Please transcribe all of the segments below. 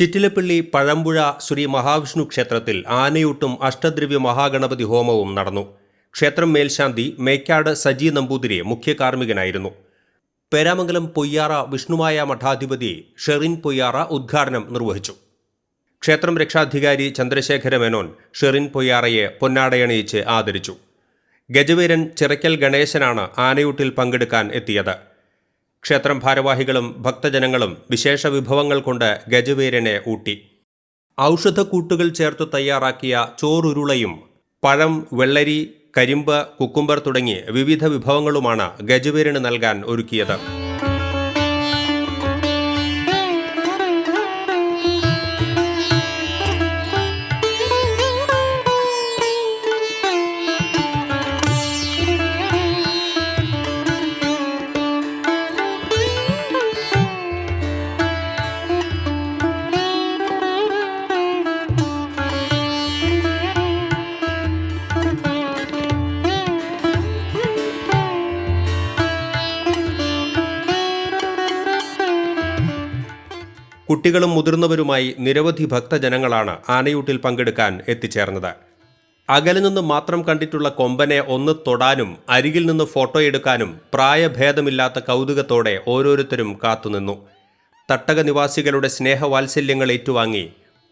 ചിറ്റിലപ്പള്ളി പഴമ്പുഴ ശ്രീ മഹാവിഷ്ണു ക്ഷേത്രത്തിൽ ആനയൂട്ടും അഷ്ടദ്രവ്യ മഹാഗണപതി ഹോമവും നടന്നു. ക്ഷേത്രം മേൽശാന്തി മേക്കാട് സജി നമ്പൂതിരി മുഖ്യ കാർമ്മികനായിരുന്നു. പേരാമംഗലം പൊയ്യാറ വിഷ്ണുമായ മഠാധിപതി ഷെറിൻ പൊയ്യാറ ഉദ്ഘാടനം നിർവഹിച്ചു. ക്ഷേത്രം രക്ഷാധികാരി ചന്ദ്രശേഖര മേനോൻ ഷെറിൻ പൊയ്യാറയെ പൊന്നാടയണിയിച്ച് ആദരിച്ചു. ഗജവീരൻ ചിറയ്ക്കൽ ഗണേശനാണ് ആനയൂട്ടിൽ പങ്കെടുക്കാൻ എത്തിയത്. ക്ഷേത്രം ഭാരവാഹികളും ഭക്തജനങ്ങളും വിശേഷ വിഭവങ്ങൾ കൊണ്ട് ഗജവീരനെ ഊട്ടി. ഔഷധക്കൂട്ടുകൾ ചേർത്ത് തയ്യാറാക്കിയ ചോറുരുളയും പഴം വെള്ളരി കരിമ്പ് കുക്കുംബർ തുടങ്ങി വിവിധ വിഭവങ്ങളുമാണ് ഗജവീരന് നൽകാൻ ഒരുക്കിയത്. കുട്ടികളും മുതിർന്നവരുമായി നിരവധി ഭക്തജനങ്ങളാണ് ആനയൂട്ടിൽ പങ്കെടുക്കാൻ എത്തിച്ചേർന്നത്. അകലിൽ നിന്ന് മാത്രം കണ്ടിട്ടുള്ള കൊമ്പനെ ഒന്ന് തൊടാനും അരികിൽ നിന്ന് ഫോട്ടോ എടുക്കാനും പ്രായഭേദമില്ലാത്ത കൗതുകത്തോടെ ഓരോരുത്തരും കാത്തുനിന്നു. തട്ടക നിവാസികളുടെ സ്നേഹവാത്സല്യങ്ങൾ ഏറ്റുവാങ്ങി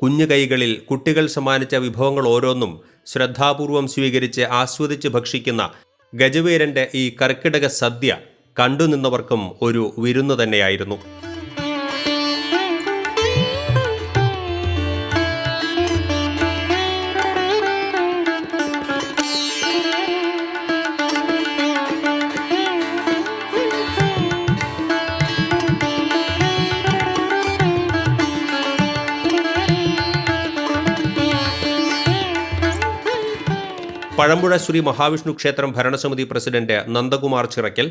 കുഞ്ഞു കൈകളിൽ കുട്ടികൾ സമ്മാനിച്ച വിഭവങ്ങൾ ഓരോന്നും ശ്രദ്ധാപൂർവം സ്വീകരിച്ച് ആസ്വദിച്ച് ഭക്ഷിക്കുന്ന ഗജവീരന്റെ ഈ കർക്കിടക സദ്യ കണ്ടുനിന്നവർക്കും ഒരു വിരുന്ന് തന്നെയായിരുന്നു. പഴമ്പുഴ ശ്രീ മഹാവിഷ്ണു ക്ഷേത്രം ഭരണസമിതി president Nandakumar Chirakkal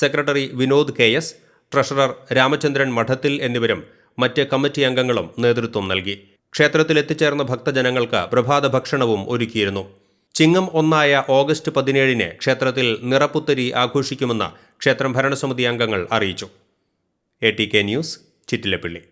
secretary Vinod K S treasurer Ramachandran Madathil എന്നിവരും മറ്റ് കമ്മിറ്റി അംഗങ്ങളും നേതൃത്വം നൽകി. ക്ഷേത്രത്തിൽ എത്തിച്ചേർന്ന ഭക്തജനങ്ങൾക്ക് പ്രഭാത ഭക്ഷണവും ഒരുക്കിയിരുന്നു. ചിങ്ങം ഒന്നായ ഓഗസ്റ്റ് പതിനേഴിന് ക്ഷേത്രത്തിൽ നിറപ്പുത്തരി ആഘോഷിക്കുമെന്ന് ക്ഷേത്രം ഭരണസമിതി അംഗങ്ങൾ അറിയിച്ചു. A T K news Chittilappally.